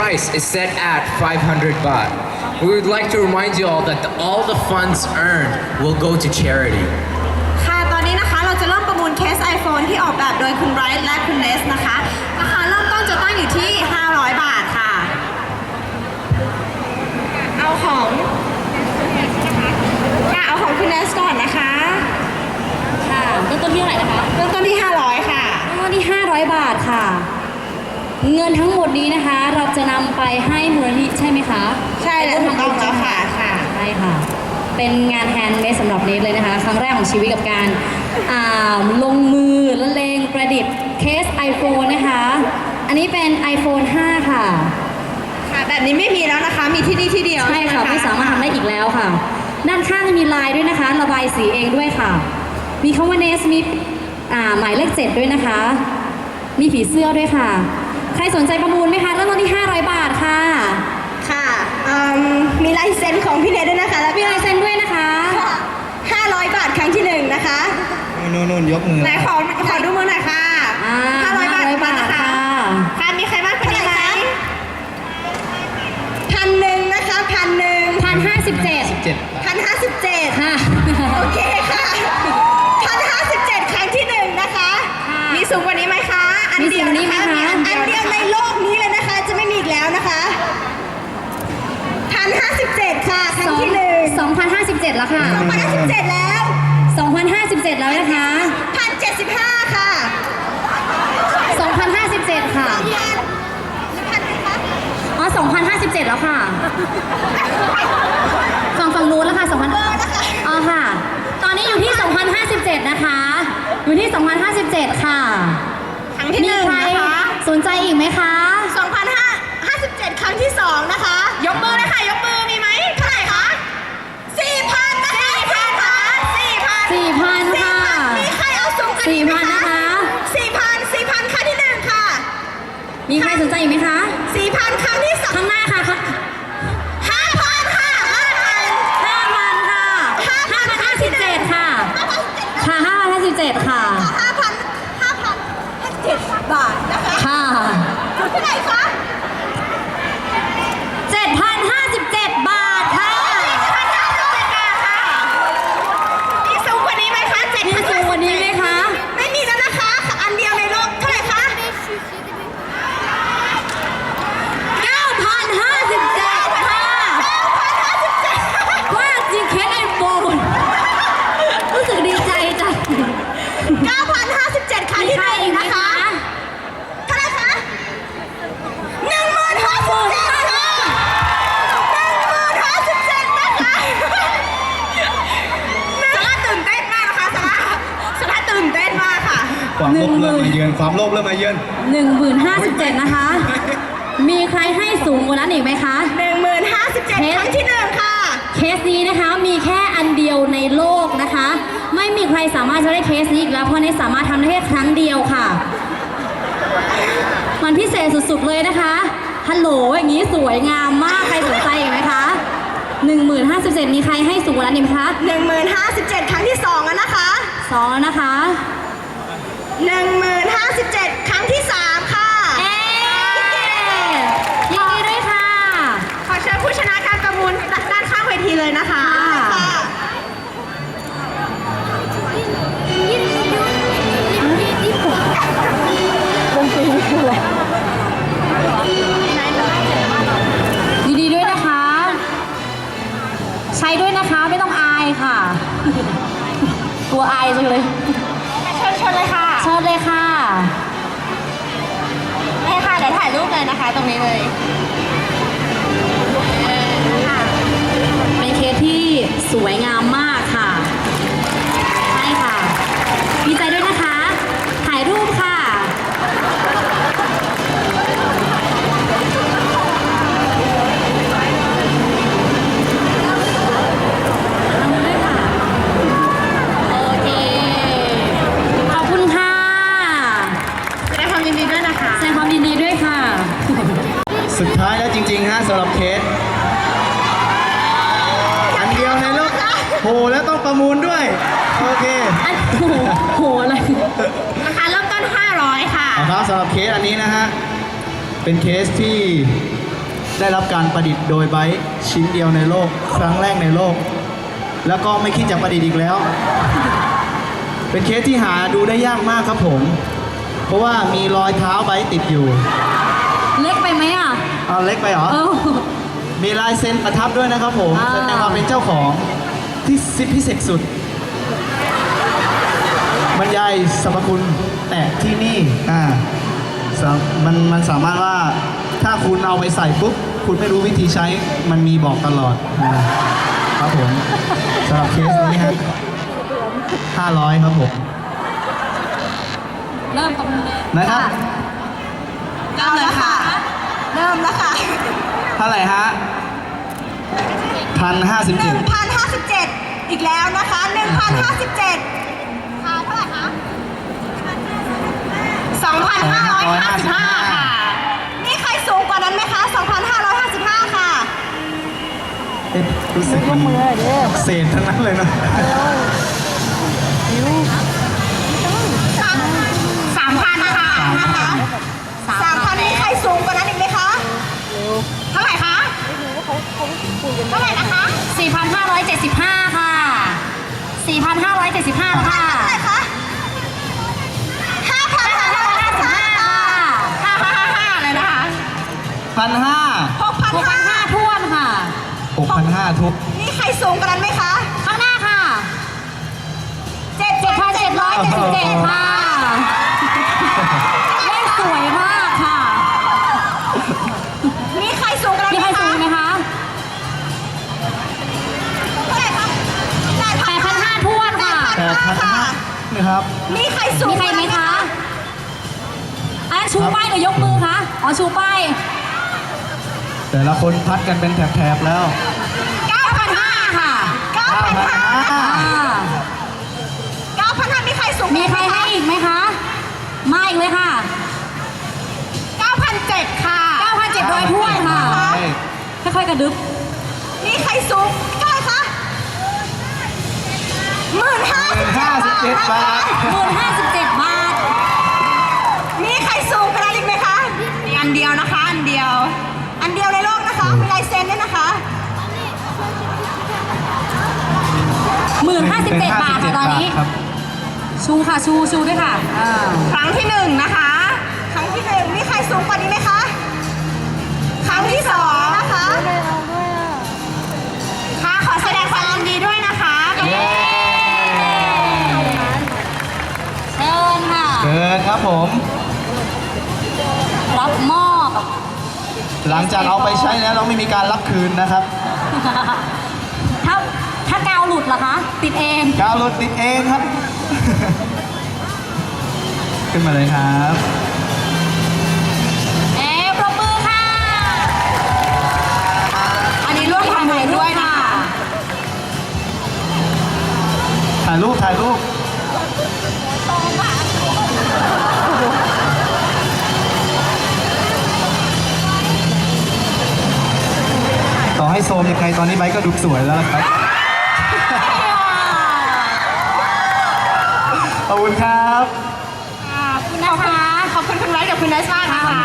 price is set at 500 baht. We would like to remind you all that the, all the funds earned will go to charity. ค่ะ ตอนนี้นะคะ เราจะเริ่มประมูลเคส iPhone ที่ออกแบบโดยคุณไรท์และคุณเนสนะคะ ราคาเริ่มต้นจะตั้งอยู่ที่ 500 บาทค่ะ เอาของค่ะเอาของคุณเนสก่อนนะคะ ค่ะเริ่มต้นที่เท่าไหร่นะคะ เริ่มต้นที่ 500 ค่ะ เริ่มต้นที่ 500 บาทค่ะ เงินทั้งหมดนี้นะคะ เราจะนำไปให้มูลนิธิใช่ไหมคะใช่แล้วถูกต้องแล้วค่ะค่ะ ใช่ค่ะ เป็นงานแฮนด์เมดสำหรับเนทเลยนะคะ ครั้งแรกของชีวิตกับการอ่าลงมือละเลงประดิษฐ์เคส iPhone นะคะ อันนี้เป็น iPhone 5 ค่ะ ค่ะ แบบนี้ไม่มีแล้วนะคะ มีที่นี่ที่เดียวใช่ค่ะหไม่สามารถทำได้อีกแล้วค่ะ ด้านข้างมีลายด้วยนะคะ ระบายสีเองด้วยค่ะ มีคำว่าเนสมีอ่าหมายเลขเจ็ดด้วยนะคะ มีผีเสื้อด้วยค่ะ ใครสนใจประมูลไหมคะเริ่มต้นที่ 500 บาทค่ะ ค่ะอืมมีลายเซ็นของพี่เนสด้วยนะคะ แล้วมีลายเซ็นด้วยนะคะ 500 บาทครั้งที่หนึ่งนะคะนู่นนู่นยกมือไหนขอขอดูมือหน่อยค่ะอ่า500 บาท500บาทนะคะค่ะ ค่ะมีใครบ้างคนนี้ไหมพันหนึ่งนะคะพันหนึ่งพันห้าสิบเจ็ด7พันห้าสิบเจ็ดค่ะ โอเคค่ะพันห้าสิบเจ็ดครั้งที่หนึ่งนะคะ ค่ะ มี สูงกว่านี้ไหมคะอันเดียวมีสูงกว่านี้ไหมคะอันเดียวในโลกนี้เลยนะคะ จะไม่มีอีกแล้วนะคะพันห้าสิบเจ็ดค่ะครั้งที่หนึ่งสองพันห้าสิบเจ็ดแล้วค่ะสองพันห้าสิบเจ็ดแล้วสองพันห้าสิบเจ็ดแล้วนะคะ พันเจ็ดสิบห้าค่ะสองพันห้าสิบเจ็ดค่ะ พันพันอ๋อสองพันห้าสิบเจ็ดแล้วค่ะฝั่งฝั่งนู้นแล้วค่ะสองพันอ๋อค่ะ ตอนนี้อยู่ที่2,057 นะคะ อยู่ที่ 2,057 ค่ะครั้งที่มีหนึ่งใครนะคะ สนใจอีกไหมคะ 2,557 ครั้งที่สองนะคะ ยกมือเลยค่ะ ยกมือมีไหมเท่าไหร่คะ4,000นะคะ4,000ค่ะ4,000 4,000ค่ะ 4,000มีใครเอาสูงกว่านี้ไหม4,000นะคะ 4,000 4,000 ครั้งที่หนึ่งค่ะ มีใครสนใจอีกไหมคะ 4,000 ครั้งที่สอง ข้างหน้าค่ะค่ะ5,000 ค่ะ 5,000 5,000 ค่ะ 5,057 ค่ะ ค่ะ 5,057 ค่ะ 5,000 5,000 บาทนะคะ ค่ะ เท่ไหนคะ 7,057 บาทค่ะ มีสูงกว่านี้ไหมคะ มีสูงกว่านี้ไหมคะ ไม่มีแล้วนะคะ อันเดียวในโลกเท่าไหร่คะ 9,057 ค่ะว่าจริงเคสไอโฟนรู้สึกดีใจจัง 9,057 ครั้ง มี ที่ ใค ห ร นึ่ง อีกไหม นะคะ คะ เท่าไหร่คะหนึ่งหมื่นห้าสิบเจ็ดค่ะหนึ่งหมื่นห้าสิบเจ็ดนะคะสาระตื่นเต้นมากนะคะสาระสาระตื่นเต้นมากค่ะ ความโลภเริ่มมาเยือน ความโลภเริ่มมาเยือน10,057นะคะ มีใครให้สูงกว่านั้นอีกไหมคะหนึ่งหมื่นห้าสิบเจ็ดเทสครั้งที่หนึ่งค่ะ เคสนี้นะคะมีแค่อันเดียวในโลกนะคะ ไม่มีใครสามารถจะได้เคสนี้อีกแล้วเพราะเนสสามารถทำได้แค่ครั้งเดียวค่ะ มันพิเศษสุดๆเลยนะคะฮัลโหลอย่างนี้สวยงามมากใครสนใจอีกไหมคะ10,057 มีใครให้สูงกว่านั้นอีกไหมคะหนึ่งหมื่นห้าสิบเจ็ดครั้งที่สองแล้วนะคะสองแล้วนะคะ 1057 ครั้งที่ 3 นะคะตรงนี้เลยเป็นเคสที่สวยงามมาก สำหรับเคสอันเดียวในโลกโหแล้วต้องประมูลด้วย โอเคอันโหโหอะไรราคาเริ่มต้น 500 ค่ะนะครับสำหรับเคสอันนี้นะฮะ เป็นเคสที่ได้รับการประดิษฐ์โดยไบร์ทชิ้นเดียวในโลก ครั้งแรกในโลก แล้วก็ไม่คิดจะประดิษฐ์อีกแล้ว เป็นเคสที่หาดูได้ยากมากครับผม เพราะว่ามีรอยเท้าไบร์ทติดอยู่ เล็กไปไหมอะ เอาเล็กไปเหรอ เออ มีลายเซ็นประทับด้วยนะครับผมอ่า แสดงความเป็นเจ้าของที่สิพิเศษสุดบรรยายสรรพคุณแต่ที่นี่อ่าสามันมันสามารถว่าถ้าคุณเอาไปใส่ปุ๊บคุณไม่รู้วิธีใช้มันมีบอกตลอดนะครับผมสำหรับเคสนี้ฮะ500ครับผม เริ่มประมูลเลยนะครับ เริ่มแล้วค่ะ เริ่มแล้วค่ะเท่าไหร่ฮะพันห้าสิบเจ็ด1,057 อีกแล้วนะคะ 1,057ค่ะเท่าไหร่คะ2,555 ค่ะมีใครสูงกว่านั้นไหมคะ 2,555 ค่ะเอ๊ะรู้สึกมันเศษทั้งนั้นเลยนะ 4,575 ค่ะ 4,575แล้วค่ะเท่าไหร่คะห้าพันห้าร้อยห้าสิบห้าห้าห้าห้าห้าเลยนะคะพันห้าหกพันห้า6,500ท้วนค่ะ หกพันห้าทุบมีใครสูงกว่านั้นไหมคะ ข้างหน้าค่ะเจ็ดพันเจ็ดร้อยเจ็ดสิบเจ็ด7,777 ค่ะ เลขสวยม 8,500นะครับ มีใครสูงมีใครไหมคะอันชูป้ายหรือยกมือคะ อ๋อชูป้าย แต่ละคนพัดกันเป็นแถบๆแล้ว 9,500 ค่ะ 9,500 9,500 มีใครสูงมีใครให้อีกไหมคะมาอีกเลยค่ะ 9,700 ค่ะ 9,700ด้วยค่ะ ค่อยๆกระดึ๊บมีใครสูง หร่คะหมื่นห้าหมื่นห้าสิบเจ็ดบาท หมื่นห้าสิบเจ็ดบาท มีใครสูงกว่านั้นอีกไหมคะมีอันเดียวนะคะ อันเดียว อันเดียวในโลกนะคะ มีลายเซ็นด้วยนะคะหมื่นห้าสิบเจ็ดบาทค่ะตอนนี้ ครับชูค่ะชูชูด้วยค่ะอ่าครั้งที่หนึ่งนะคะ ครั้งที่หนึ่งมีใครสูงกว่านี้ไหมคะ ครั้งที่สอง ญค่ะเกิดครับผม รับมอบ หลังจากเอาไปใช้แล้วเราไม่มีการรับคืนนะครับ ถ้าถ้ากาวหลุดเหรอคะ ติดเอง กาวรถติดเองครับ ขึ้นมาเลยครับ เอ๊ะปรบมือค่ะ อันนี้ร่วมทำบุญด้วยนะคะถ่ายรูปถ่ายรูป โซมยังไงตอนนี้ไบค์ก็ดูสวยแล้วนะครับ ขอบคุณครับขอบคุณนะคะ ขอบคุณคุณไว้กับคุณไนซ์มากนะคะ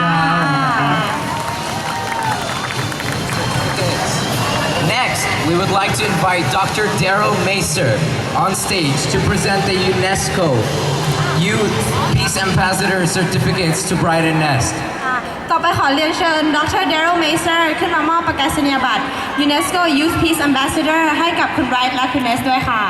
Next, we would like to invite Dr. Daryl Macer on stage to present the UNESCO Youth Peace Ambassador Certificates to Brighton Nest. ต่อไปขอเรียนเชิญดรเดร l ลเมเซอร์ขึ้นมามอบประกาศนียบัตร UNESCO Youth Peace Ambassador ให้กับคุณไบรท์และคุณเนสด้วยค่ะ